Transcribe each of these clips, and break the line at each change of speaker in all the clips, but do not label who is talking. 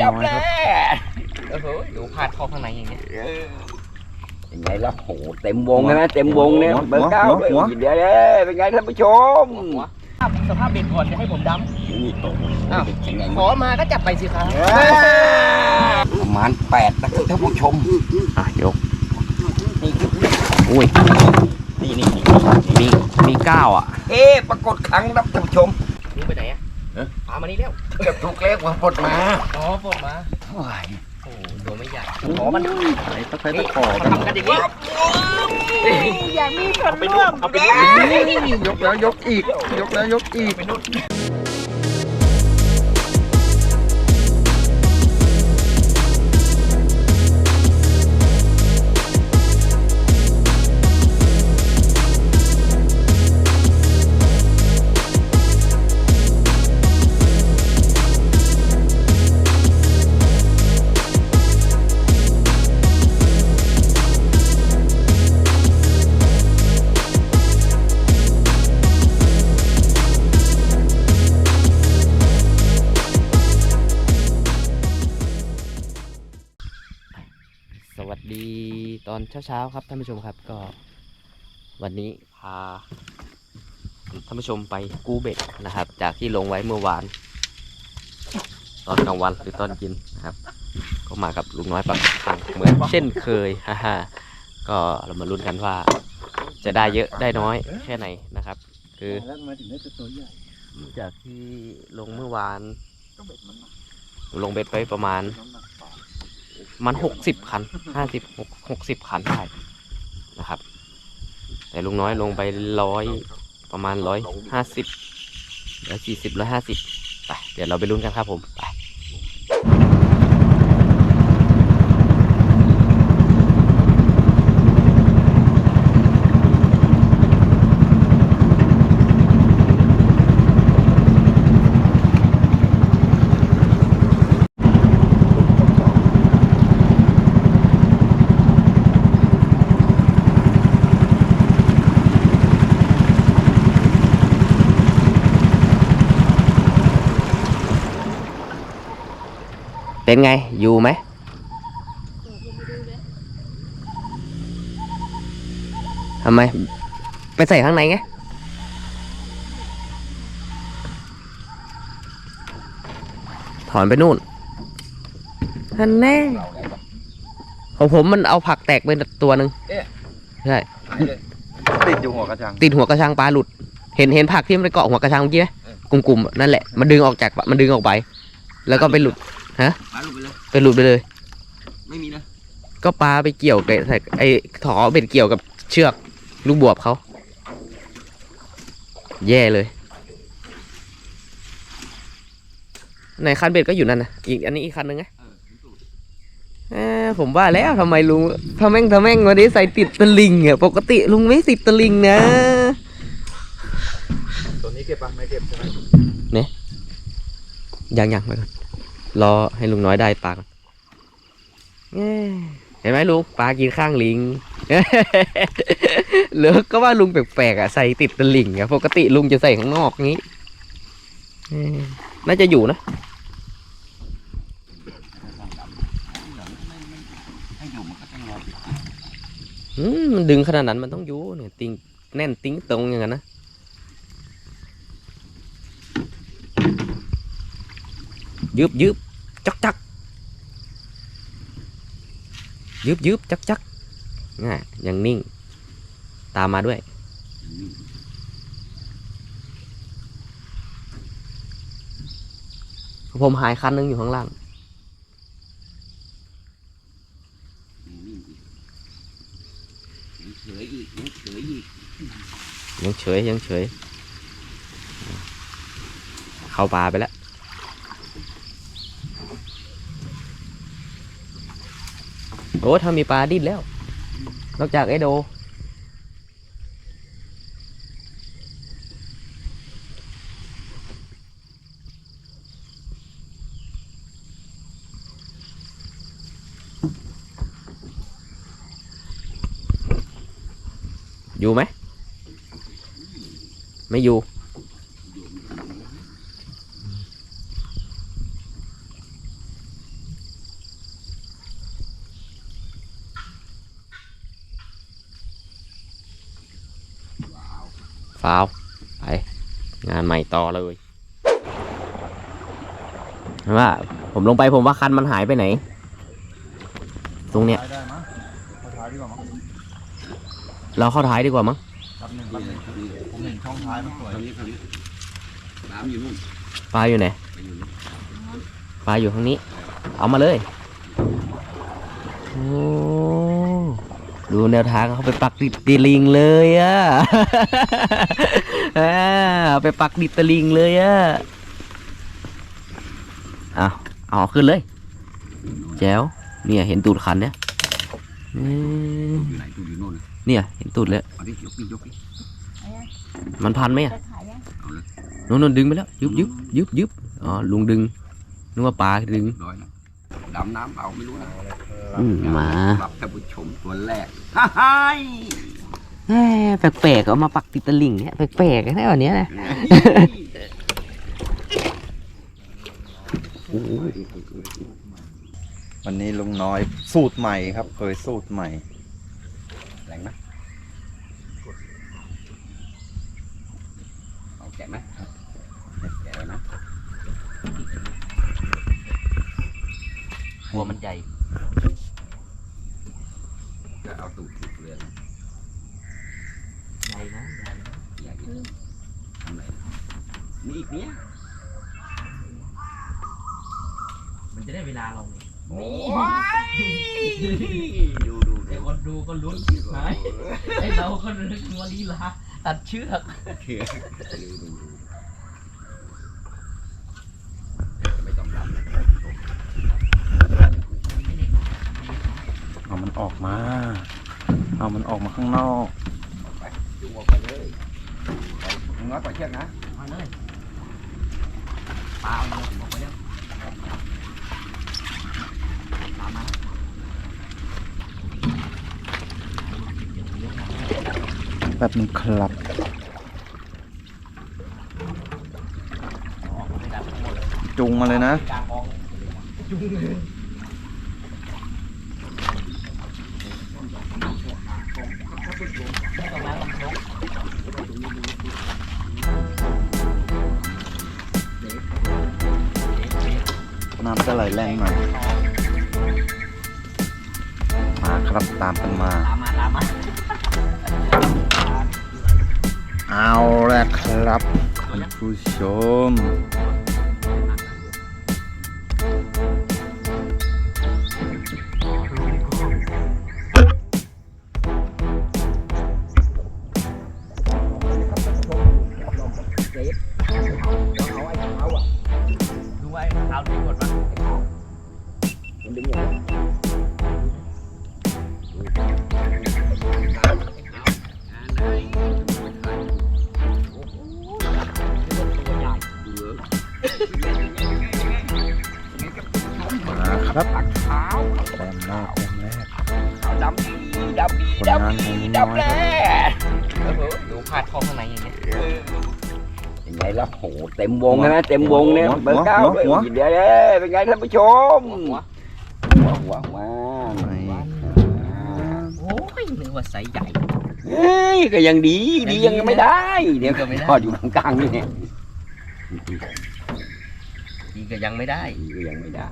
จับ
น้อย
แล้
ครับ
ว
โอ้โหดูพาดเข้าข้างในอย่างเงี้ย
เออยังไงล่ะโหเต็มวงเลยนะเต็มวงเนี่ย
หัว
เบอร์เก้า
หัวหัว
เดี๋ยวเดี๋ยวเป็นไงท่านผู้ชม
หัวสภาพเบ็ดก่อนจะให้ผมด
นี่โต
อ้าว
เป็นไงำ
ขอมาก็จับไปสิครับ
ประมาณแปดนะครับท่านผู้ชม
อะยก
นี่คือ
อุ้ย
นี่นี่นี่
มีมีเก้าอะ
เอ๊ะปรากฏครั้งครับท่านผู้ชม
ลุงไปไหนอะ
เอ๊ะ
ปลามานี่แล้ว
เกือบถูกเลขว่าปลดมา
อ๋อปลดมา
โอ้ย
โอ้โหตัวไม่ใหญ่ขอมัน
ใส่ตะไคร้
นี่
ตะขอ
เขาทำกันอย่างนี้
อย่ามีส่วน
เอาไป
ร่
นู่
วนม
เอาไปนู่น
ยกแล้วยกอีก ยกแล้วยกอีก เช้าๆครับท่านผู้ชมครับก็วันนี้พาท่านผู้ชมไปกู้เบ็ดนะครับ จากที่ลงไว้เมื่อวาน ตอนกลางวันหรือตอนเย็นนะครับ ก็มากับลุงน้อยปักทางเหมือนเช่นเคยฮ่าฮ่าก็เรามาลุ้นกันว่า จะได้เยอะได้น้อยแค่ไหนนะครับ คือ
มาถึงได้ตัวใหญ่
จากที่ลงเมื่อวานลงเบ็ดไปประมาณ มันหกสิบคันห้าสิบหกหกสิบคันได้นะครับ แต่ลุงน้อยลงไปร้อยประมาณร้อยห้าสิบร้อยสี่สิบร้อยห้าสิบไปเดี๋ยวเราไปลุ้นกันครับผมไป เป็นไง อยู่ไหม ทำไม ไปใส่ข้างในไง ถอนไปนู่นท่านแน่ของผมมันเอาผักแตกไปตัวหนึ่งใช่
ติดอยู่หัวกระชัง
ติดหัวกระชังปลาหลุด เห็นเห็นผักที่มันไปเกาะหัวกระชังเมื่อกี้ไหมกลุ่มๆนั่นแหละ มันดึงออกจากมันดึงออกไป แล้วก็ไปหลุด
หาลูกไปเลย
ไปหลุดไปเลย
ไม่มีนะ
ก็ปลาไปเกี่ยวกับไอ้ถอเบ็ดเกี่ยวกับเชือกลูกบวบเขา แย่เลยในคันเบ็ดก็อยู่นั่นนะอีกอันนี้อีกคันหนึงไงเอ้อผมว่าแล้วทำไมลุงทำแม่งทำแม่งวันนี้ใส่ติดตะลิงอะปกติลุงไม่ติดตะลิงนะ
ตัวนี้เก็บปะไม่เก็บใช่ไหม
ยังยังไปก่อน รอให้ลุงน้อยได้ปลาก่อนเห็นไหมลุงปลากินข้างลิงเหลือก็ว่าลุงแปลกๆอะใส่ติดตะลิ่งอะปกติลุงจะใส่ข้างนอกงี้เอ้น่าจะอยู่นะ
มันก็ต้องรอ
อืมมันดึงขนาดนั้นมันต้องอยู่เนี่ยติงแน่นติ้งตรงอย่างนั้นนะ ยืบยืบจักจักยืบยืบจักจักง่ายยังนิ่ง ตามมาด้วย ผมหายคันนึงอยู่ข้างล่าง
เฉยอีกยังเฉยอีก
ยังเฉยยังเฉย เข้าป่าไปแล้ว โอ้ถ้ามีปลาดิ้นแล้ว นอกจากไอโด อยู่ไหม ไม่อยู่ ปล่าไป งานใหม่ ต่อเลยว่าผมลงไปผมว่าคันมันหายไปไหน ตรงเนี้ย
ได้มั้งเขาท้ายดีกว่ามั้ง
เราเข้าท้ายดีกว่ามั้ง
รับหนึ่งรับหนึ่งผมเห็นช่องท้ายมันสวย
ตรงนี้ตรงนี้น้ำอยู่นู่น
ปลาอยู่ไหน
ไปอยู่นู่น
ปลาอยู่ข้างนี้ เอามาเลยโอ้ ดูแนวทางเขาไปปักดิดตลิงเลยอะอ่าเอาไปปักดิดตะลิงเลยอะเอาเอาขึ้นเลย แจ๋วเนี่ยเห็นตูดคันเนี่ยเนี่ยเห็นตูดเลย
เอาดิยกดิยกดิ
มันพันไหมอะ
จะ
นู่นนดึงไปแล้วยึบยึบยึบยึบอ๋อลุงดึงนึกว่าปลาดึง
ดำน้ำเอาไม่รู้นะ
อืมมา
รับท่านผู้ชมตัวแรกฮ่าฮ่าย
แหมแปลกๆเอามาปักติดตะลิงเนี่ยแปลกๆนะวันเนี้ยนะโอ้โห
วันนี้ลุงน้อยสูตรใหม่ครับเคยสูตรใหม่
แรงไหมเอาแกะไหมแกะแล้วนะ
หัวมันใหญ่
ก็เอาตูดติดเรือนะ
ใหญ่นะ
อยากจะทำอะไรมีอีกเนี้ย
มันจะได้เวลาลง
โอ้ยดูดู
ไอ้คนดูก็ลุ้นหายไอ้เราก็นึกว่าลีลาตัดเชือก
ดูดูดูไม่ต้องดำ
เอามันออกมา เอามันออกมาข้างนอก
ไปจุงออกไปเลยไปน้อยกว่าเชือกนะ
มาเลยปลาเอาเนื้อผมออกไปแล้วปลามา
แบบนึงครับ
ออกไม่ดับทั้งหมดเลย
จุงมาเลยนะ
กลางมองจุ้งเลย
น้ำจะไหลแรงหน่อยมาครับตามกันมา
ตามมาตามมา
เอาละครับคุณผู้ชม แต้มแรกแต้มแรก
ขาวดำดีดำดี
ผล
ด
งานของลุงำน้อย
ดำแล้
ครับ
ว
ดูพาดข้าข้างในอย่างเงี้ย
ยังไงล่ะโหเต็มวงนะเต็มวงเนี่ยเบอร์เก้าวยเดี๋ยวเลยเป็นไงท่านผู้ชม
หว
ว้าวว้าว
โอ้ยนึกว่าไซส์ใหญ่
เฮ้ยก็ยังดีดียังไม่ได้ เดี๋ยว
ก็ไม่ได้
พออยู่กลางๆนี่เนี่ย
ดีก็ยังไม่ได้
ก็ยังไม่ได้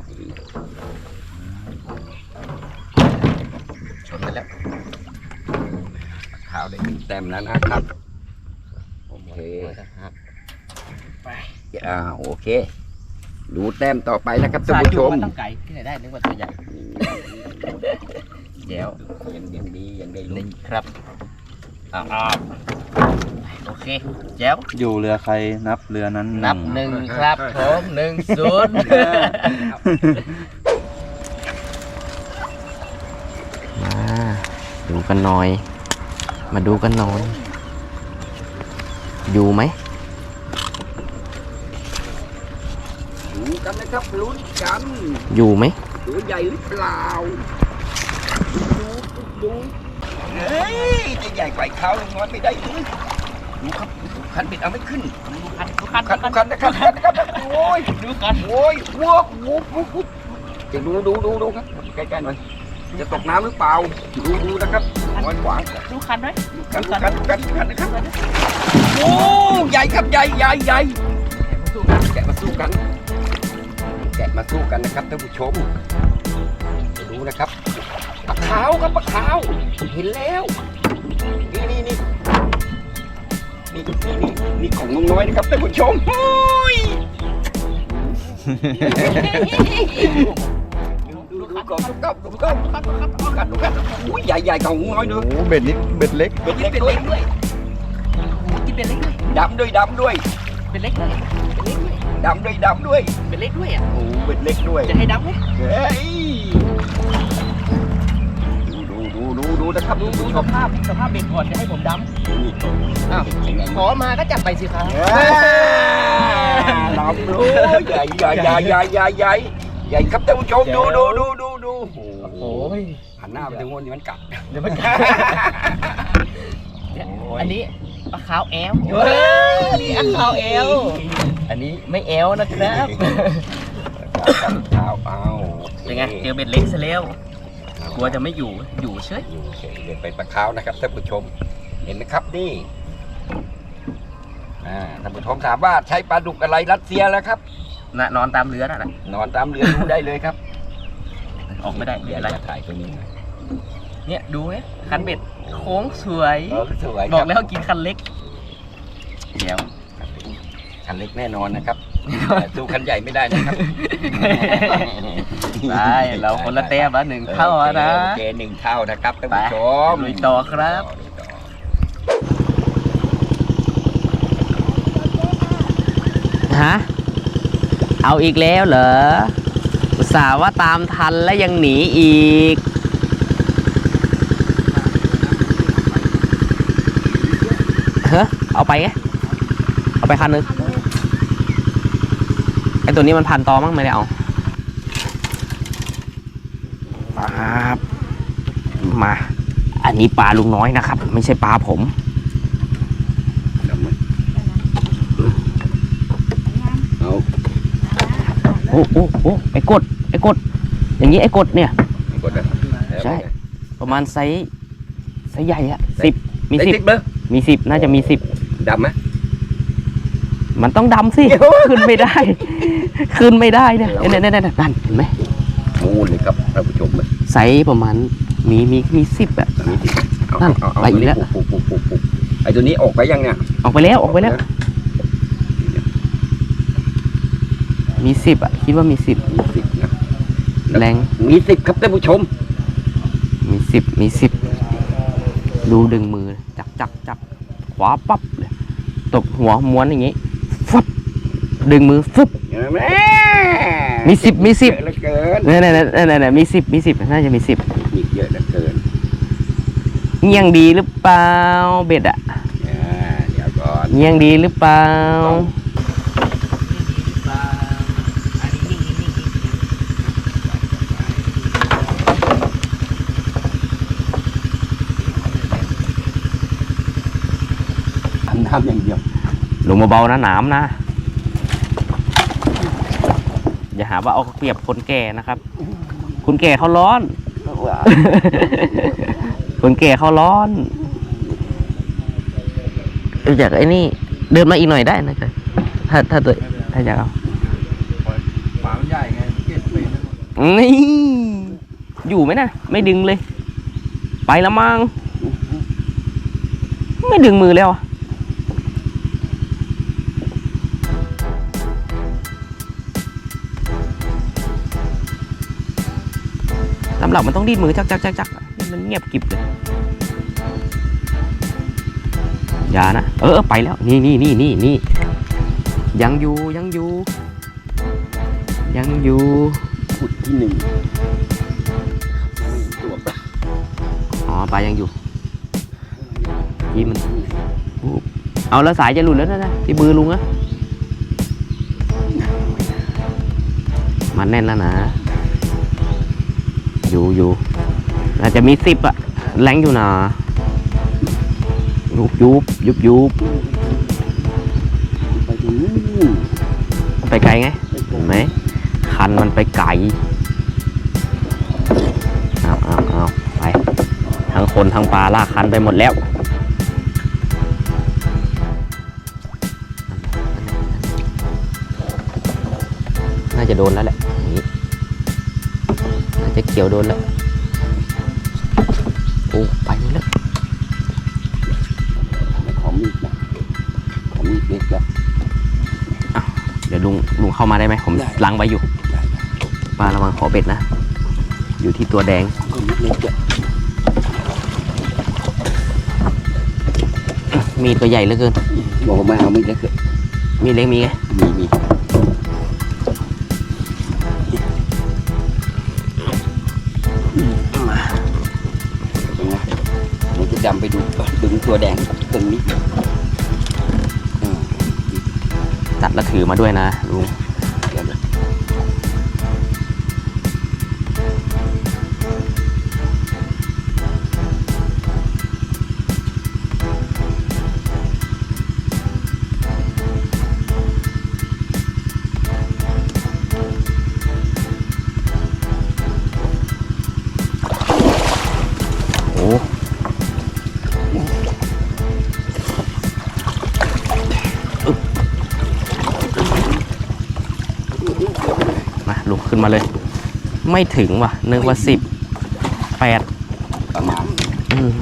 ชนกันแล้ว
ขาวได้หนึ่งแต้มแล้วนะครับ โอเคอ่าโอเค ดูแต้มต่อไปนะครับท่านผู้ชม
ต้องไก่ที่ไหนได้นึกว่าตัวใหญ่เดี๋ยว
ยังยังดียังได้ลุ้
นี่
น
ครับอ้าวโอเคแจ๋ว
อยู่เรือใครนับเรือนั้น
นับหนึ่งครับผมหนึ่งศูนย์
มาดูกันหน่อย มาดูกันหน่อย อยู่ไหม
ลุ้นกันนะครับลุ้นกัน
อยู่ไหม
ตัวใหญ่หรือเปล่าดูดูเฮ้ยจะใหญ่กว่าเขาลงน้อยไม่ได้เลยดูครับคันบิดเอาไม่ขึ้น
คันคัน
คันคันนะครับคันนะครับโอ้ย
ดูกัน
โอ้ยวัววัววัววัวจะดูดูดูดูครับใกล้ๆหน่อย จะตกน้ำหรือเปล่า ดูดูนะครับน้อยกว่า
ดูคันไหม
กันกันกันกันนะครับ โอ้ใหญ่ครับใหญ่ใหญ่ใหญ่แกะมาสู้กัน แกะมาสู้กันนะครับท่านผู้ชมไปดูนะครับปลาขาวครับปลาขาวเห็นแล้ว นี่นี่นี่นี่นี่นี่นี่ของน้องน้อยนะครับท่านผู้ชมโอ้ย ดูดูดูก่อนดูก่อนดูก่อนดูก่อนดูก่อนดูก่อนอุ้ยใหญ่ใหญ่ของน้องน้อยเน
โอ้
อะ
โหเบ็ดนี้เบ็ดเล็ก
เป็นเล็กด้วย
กินเป็นเล็กด้วย
ดำด้วยดำด้วย
เป็นเล็กเลยเป็นเล็กด้วย
ดำด้วยดำด้วย
เป็นเล็กด้วยอะ
โอ้เป็นเล็กด้วย
จะให้ดำไหม
เฮ้ยดูดูดูดูดูนะครับดู
ดู
ดู
สภาพสภาพเบ็ดก่อนจะให้ผมด
นี่
อ้าวำขอมาก็จับไปสิครับ
ลำดูใหญ่ใหญ่ใหญ่ใหญ่ใหญ่ใหญ่ใหญ่ครับท่านผู้ชมดูดูดูดู ดู
โอ้ย
หันหน้าไปทางโน้นนี่มันกัด
เดี๋ยวมันกัดอันนี้ปลาขาวแอลอันนี้อันขาวแอลอันนี้ไม่แอลนะครับ
เท้าเอา
เป็นไงเจอเบ็ดเล็กซะแล้วกลัวจะไม่อยู่อยู่เฉย
อยู่เฉยเลยไปปลาขาวนะครับท่านผู้ชม เห็นไหมครับนี่อ่าท่านผู้ชมถามว่าใช้ปลาดุกอะไรรัสเซียแล้วครับ
น่ะนอนตามเรือน่ะนะ
นอนตามเรือดูได้เลยครับ
ออกไม่ได้ไม่
เดี๋ยว
เป็นไร
จะถ่ายตัวนี้หน่อย
เนี่ยดูเนี่ยคันเบ็ดโค้งสวย
เออสวย
บอก
ค
แล้
รั
วกินคันเล็กเดี๋ยว
คันเล็กแน่นอนนะครับแต่สู้คันใหญ่ไม่ได้นะครับ
ได้เราคนละแต้มละหนึ่งเท่าแล้วนะ
โอเคหนึ่งเท่านะครับท่าน
ไป
ผู้ชม
ลุยต่อครับ
ลุยต่อ
ฮะ เอาอีกแล้วเหรออุต ส่าห์ว่าตามทันแล้วยังหนีอีกเฮ้เอาไปไง เอาไปคันนึงไอตัวนี้มันพันตอมั้งไม่ได้เอาปั๊บมา อันนี้ปลาลุงน้อยนะครับ ไม่ใช่ปลาผม
เดี๋ยวมันเอา
โอ้โอ้โอ้ไอ้กดไอ้กด อย่างนี้ไอ้กดเนี่ย
ไม่กดนะ
ใช่ ประมาณไซส์ไซส์ใหญ่อะสิบมี
ได้
สิบ
ติ๊กเบอร์
มีสิบน่าจะมีสิบ
ดำไหม
มันต้องดำสิ ขึ้นไม่ได้ ขึ้นไม่ได้เนี่ยเนี่ยเนี่ยเนี่ยนั่นเห็นไหม
มูนเลยครับท่านผู้ชมเลย
ไซส์ประมาณมีมีมีสิบอะ
อันนี้สิเอา
นั่น
เอาเอา
ไปอีกแล้ว
ปุ๊บปุ๊บปุ๊บปุ๊บไอ้ตัวนี้ออกไปยังเนี่ย
ออกไปแล้วออกไปแล้ว มีสิบอะ คิดว่ามีสิบ
มีสิบนะ
แรง
มีสิบครับท่านผู้ชม
มีสิบมีสิบดูดึงมือ จักจักจักขวาปั๊บเลยตบหัวม้วนอย่างงี้ฟับดึงมือฟึบ
เห็นไหม
มีสิบมีสิบ
เยอะเหลือเกิน
เนี่ยเนี่ยเนี่ยเนี่ยเนี่ยมีสิบมีสิบน่าจะมีสิบ
มีเยอะเหลือเกิน
เงี่ยงดีหรือเปล่าเบ็ดอะ
อ่าเดี๋ยวก่อน
เงี่ยงดีหรือเปล่า
ทำน้ำอย่างเดียว
ลงมาเบานะหนามนะ อย่าหาว่าเอาเปรียบคนแก่นะครับคนแก่เขาร้อน คนแก่เขาร้อนอยากไอ้นี่ เดินมาอีกหน่อยได้นะครับถ้าถ้าตัวถ้าอยากเอา
ปามันใหญ่ไงเก็บไปนี่
อยู่ไหมนะไม่ดึงเลย ไปแล้วมั้งไม่ดึงมือแล้วอะ หลักมันต้องดีดมือจักจักจักจักนี่มันเงียบกริบเลยอย่านะเออเออไปแล้วนี่นี่นี่นี่นี่ยังอยู่ยังอยู่ ยังอยู่
ขุดที่หนึ่งตัวปลา
อ๋อปลายังอยู่ยี่มันปุ๊บเอาแล้วสายจะหลุดแล้วนะนะที่มือลุงอะมันแน่นแล้วนะ อยู่อยู่อาจจะมีสิบอะแรงอยู่นะยุบยุบยุบยุบ
ไปถึงนู่
ไปไกลไงหไหมคันมันไปไกลเอาเอาเอาไปทั้งคนทั้งปลาลากคันไปหมดแล้วน่าจะโดนแล้วแหละ จะเกี่ยวโดนแล้วโอ้ไปแล้ว
ขอมีดนะขอมีดเล็กแล้ว
เดี๋ยวลุงลุงเข้ามาได้ไหมผม
ได้
ล้างไว้อยู่
ได้
ปลาระวังขอเบ็ดนะ อยู่ที่ตัวแดง
ขอมีดเล็กแล้ว
มีดตัวใหญ่เหลือเกิน
บอกว่าไม่เอามีดเล็กเถอะ
มีดเล็กมีไง
มีมี ตัวแดงตรงนี้
ตัดแล้วถือมาด้วยนะลุง มาลุกขึ้นมาเลย ไม่ถึงว่ะนึกว่าสิบแปด
ประมาณ
อืม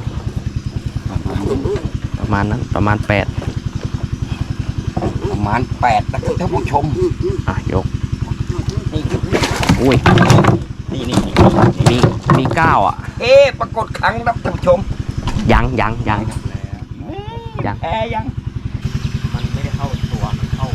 ประมาณ
ประมาณนั้นประมาณแปด
ประมาณแปดนะครับท่านผู้ชม
อะยก
นี่
อุ้ย
นี่นี่
มีมีเก้าอะ
เอ๊ะปรากฏครั้งครับท่านผู้ชม
ยังยังยังยัง
แอร์ยัง
มันไม่ได้เข้าตัวมันเข้า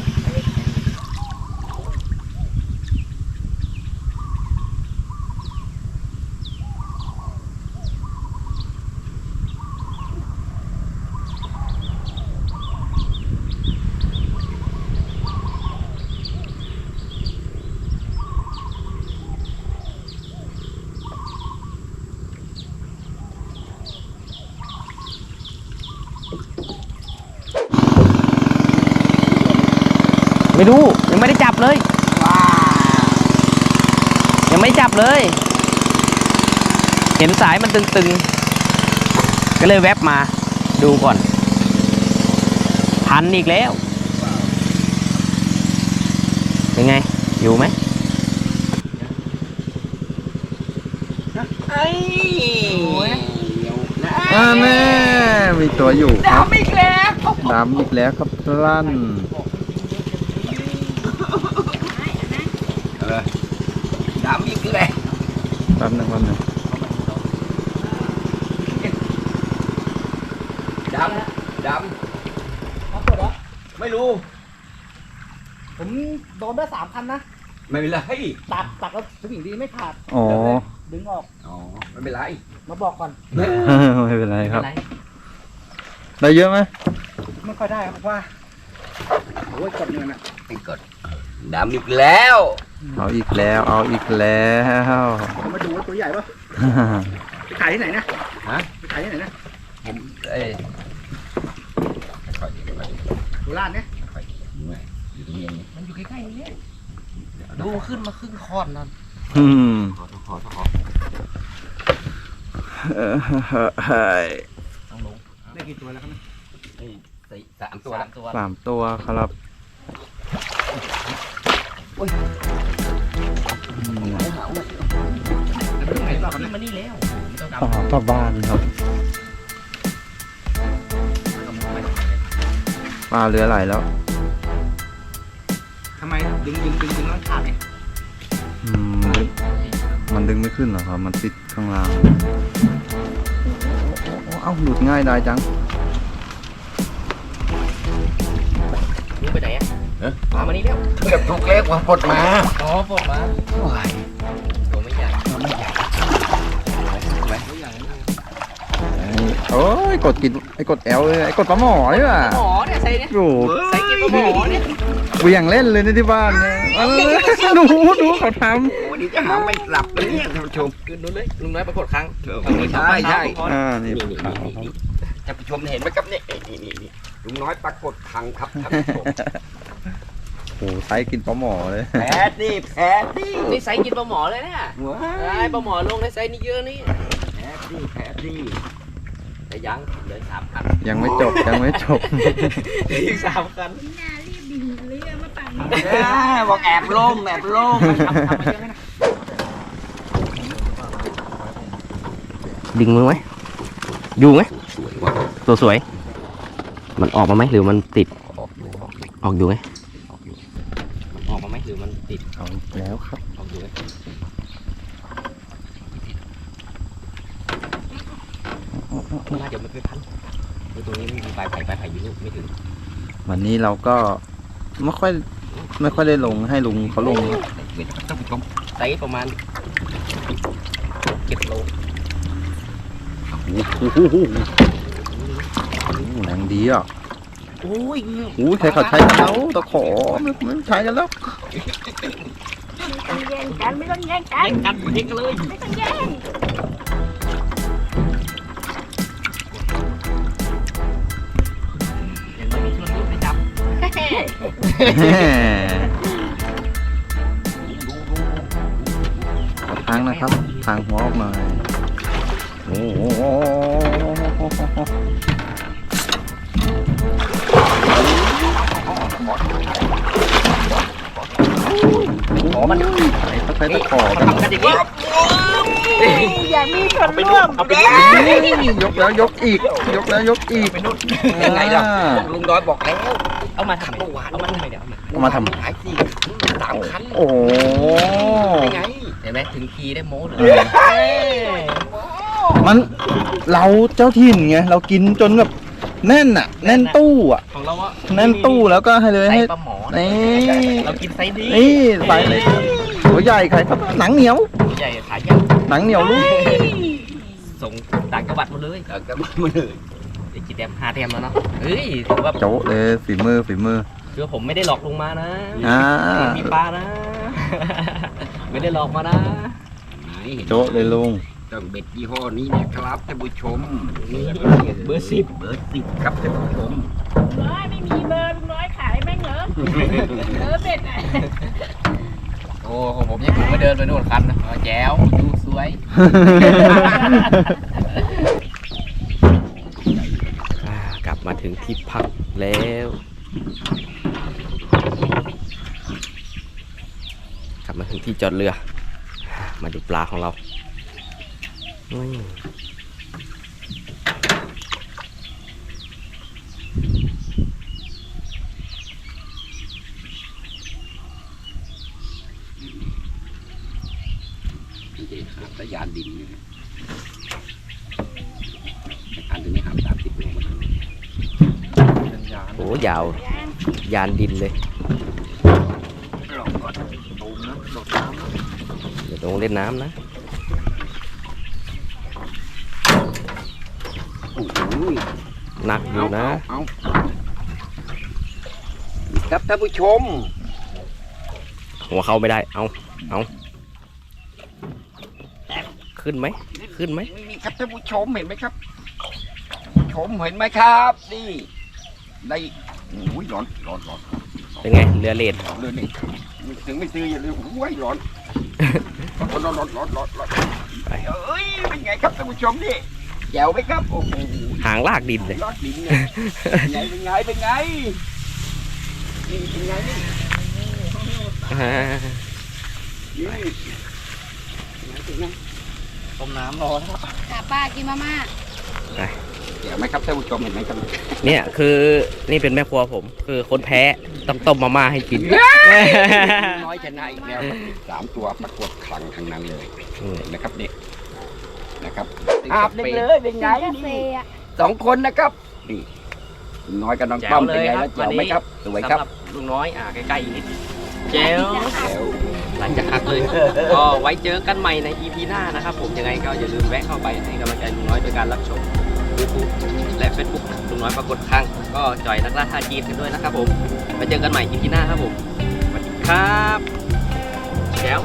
ไม่รู้ยังไม่ได้จับเลย ยังไม่ได้จับเลย เห็นสายมันตึงๆ ก็เลยแวบมาดูก่อน พันอีกแล้ว เป็นไง อยู่ไหม
ไอ้นะ
อ่าแน่มีตัวอยู่ครับ
ดำอีกแล้ว
ดำอีกแล้วครับลั่น
เออดำอีกแล้ว
แป๊บหนึงแป๊บหนึง
ดำดำไม่รู้
ผมโดนได้สามคันนะ
ไม่เป็นไร
ตัดตัดแล้วสวิงดีไม่ขาด
อ๋อ
ดึงออก
อ๋อไม่เป็นไร
มาบอกก่อน
ไม่เป็นไรครับ ได้เยอะไหม
ไม่ค่อยได้ครับว่าโอ้ยกดเงินอะ
ไอ้กดดำอีกแล้ว
เอาอีกแล้ว เอาอีกแล้ว
ผมมาดูว่าตัวใหญ่ปะไปขายที่ไหนนะ
ฮะ
ไปขายที่ไหนนะ
ผมเอ้ยค่อยๆค่อย
โคราชเนี่ย
ๆค่อยๆอยู่ไหนอยู่ตรงนี้เอง
มันอยู่ใกล้ๆนี่ดูขึ้นมาครึ่งคอนนั่น
อืม
ขอโทษขอโทษขอ
เออเฮ้ย
ต้องลงได้กี่ตัวแล้วครับ
ไอ้สี่สามตัว
สา
ละ
มตัว
สามตัวครับ อืม
ไหนต่อครับมานี่แล้วไม่ต้องกลับ
ต่อต่อบ้านครับปลาเรือไหลแล้ว
ทำไมดึงดึงดึงดึงแล้วขาดเนี่ย
อืมมันดึงไม่ขึ้นเหรอครับ มันติดข้างล่างโอ้เอ้าหลุดง่ายได้จัง
ลุงไปไหนอะ พามานี่แล้ว
เกือบถูกเลขว่าปลดมา
อ๋อปลดมา
โอ้ย
ตัวไม่ใหญ่
ไม่ใหญ่
ตัวใหญ่
ไอ้โอ้ยกดกินไอ้กดแอลเลยไอ้กดปลาหมอนี่ว่ะ
หมอเนี่ยใส่เนี่ย
โอ้โห
ใส่กินปลาหมอเนี่ย
กูอย่างเล่นเลยในะที่บ้านเนี่ยเอาดูดูเขาท
วันนี้จะหาไม่หลับเลยเนี่ยท่านผู้ชม
ขึ้นนู้นเลยลุงน้อยปรากฏครั้ง
ใช่ใช่ำ
อ่านี่
นี่นี่นี่นี่ท่านผู้ชมเห็นไหมครับนี่นี่นี่นี่ลุงน้อยปรากฏคังครับท่านผู้ชม
โอ้โหไซส์กินปลาหมอเลย
แพ้ดิแพ้ดิ
นี่ใส่กินปลาหมอเลยเนี่ย
ว้า
ไอ้ปลาหมอลงในไซส์นี่เยอะนี่
แพ้ดิแพ้ดิ
แต่ยังเหลือสามคัน
ยังไม่จบยังไม่จบ
อีกสามคัน
น่ารีบดิ่งเรือมาปั่น
บอกแอบล่มแอบล่ม
ดึงมือไหมอยู่ไหมตัวสวย มันออกมาไหมหรือมันติด ออกอยู่ไหมออกมาไหมหรือมัน ติด
เอาแล้วครับ
ออกอยู่ไหน่าจะไม่ไปพันตรงนี้ไม่มีปลายไผ่ปลายไผ่อยู่ลูกไม่ถึง
วันนี้เราก็ไม่ค่อยไม่ค่อยได้ลงให้ลุงเขาลงครับ
เวทท่านผู้ชมไซส์ประมาณเจ็ดโล
โอ้โหแรงดีอะ
อ้ย
โอ้ยใครเขาใช้กันแล้วตะขอไม่ไม่ใช้กันแล้ว
แย่งกันไม่ต้องแย่งกัน
เล่นกันเล่นกันเลย
ไม่ต้องแย่ง
เห็นไหมมีชวนลูกไปจับ
ขอทางนะครับ ทางหัวออกหน่อยโอ้ ห
ขอมัน
ใช้ใช้ตะขอ
เขาทำกันอย่างนี้
อยามีส่วนร่วม
เอาไป
ยกแล้วยกอีก ยกแล้วยกอีก
ยังไงล่ะลุงน้อยบอกแล้ว
เอามาทำไมเอามาทำไมเดี๋ยวเอามา
ทำ
หายสี่สามคัน
โอ้
ยไง
เห็นไหมถึงทีได้โม้เลย
มันเราเจ้าถิ่นไงเรากินจนแบบ แน่นอะแน่นตู้อะ
ของเราอะ
แน่นตู้แล้วก็ให้เลย
ไซ
ให้
ปลาหมอ
นี่
เรากินไซส์นี้
นี่ใส่เลยตัวใหญ่ไข่ครับหนังเหนียว
ใหญ่ขายยาก
หนังเหนียวลูก
ส่งต่างจังหวัดหมดเลย
เออก็มาเลย
ไอ้กี่แต้มห้าแต้มแล้วเนาะเฮ้ยถือว่า
โจ๊ะเลยฝีมือฝีมือ
คือว่าผมไม่ได้หลอกลงมานะ
อ่า
มีปลานะ ไม่ได้หลอกมานะ
นี่
โจ๊ะเลยลุง
ต้องเบ็ดยี่ห้อนี้นะครับท่านผู้ชมนี่
เบอร์สิบ
เบอร์สิบครับท่านผู้ชม
น้อยไม่มีเบอร์ลุงน้อยขายแม่งเหรอเออเป็ดอะ
โอ้ของผมยังผมไม่เดินไปโน่นคันนะอ๋อแจ๋วดูสวยกลับมาถึงที่พักแล้วกลับมาถึงที่จอดเรือ มาดูปลาของเรา อืม
นี่หาสยานดินเนี่ยอันนี้หาสามสิบโลมา
โอ้ยาว ยานดินเลย
ลองก่อนตูมนะโดดน้ำนะ
เดี๋ยวลงเล่นน้ำนะ
โอ้โห
หนักอยู่นะ
เอาครับท่านผู้ชม
หัวเข้าไม่ได้ เอาเอาขึ้นไหม ขึ้นไหม
นี่ครับท่านผู้ชมเห็นไหมครับ ชมเห็นไหมครับนี่ในโอ้ยร้อนร้อนร้อน
เป็นไง เรือเลด
เรือนี่ถึงไม่ซื้ออย่าลืมโอ้ยร้อนร้อนร้อนร้อนร้อนร้อน
ไป
เอ้ยเป็นไงครับท่านผู้ชมนี่ แจ๋วไหมครับ โอ้โห
หางลากดินเลย
รอดดินเนี่ยเป็นไงเป็นไงเป็นไงนี่เป็นไงนี่นี่เป็นไง
ต้มน้ำรอแล้ว
ค่ะป้ากินมาม่า
แจ๋วไหมครับท่านผู้ชมเห็นไหมครับ
เนี่ยคือนี่เป็นแม่ครัวผม คือคนแพ้ต้องต้มมาม่าให้กิน
น้อยชนะอีกแล้วสามตัวปรากฏคลังทั้งนั้นเลย
อืม
เห็นไหมครับเด็ก นะครับ
อาบ
เด็กเลยเป็นไง
กาแฟอะ
สองคนนะครับนี่น้อยกับน้องป้อมเป็นไงแล้วแจ๋วไหมครับสวยครับ
สำหรับลุงน้อยอ่าใกล้ๆอีกนิดเจ๋ว
แจ๋ว
หลังจากหักเลยก็ไว้เจอกันใหม่ใน EP หน้านะครับ ผมยังไงก็อย่าลืมแวะเข้าไปให้กำลังใจลุงน้อยโดยการรับชม YouTube และ Facebook ลุงน้อยปรากฏข้างก็จอยนักล่าท่าจีนกันด้วยนะครับผมไว้เจอกันใหม่ EP หน้าครับผมสวัสดีครับแจ๋ว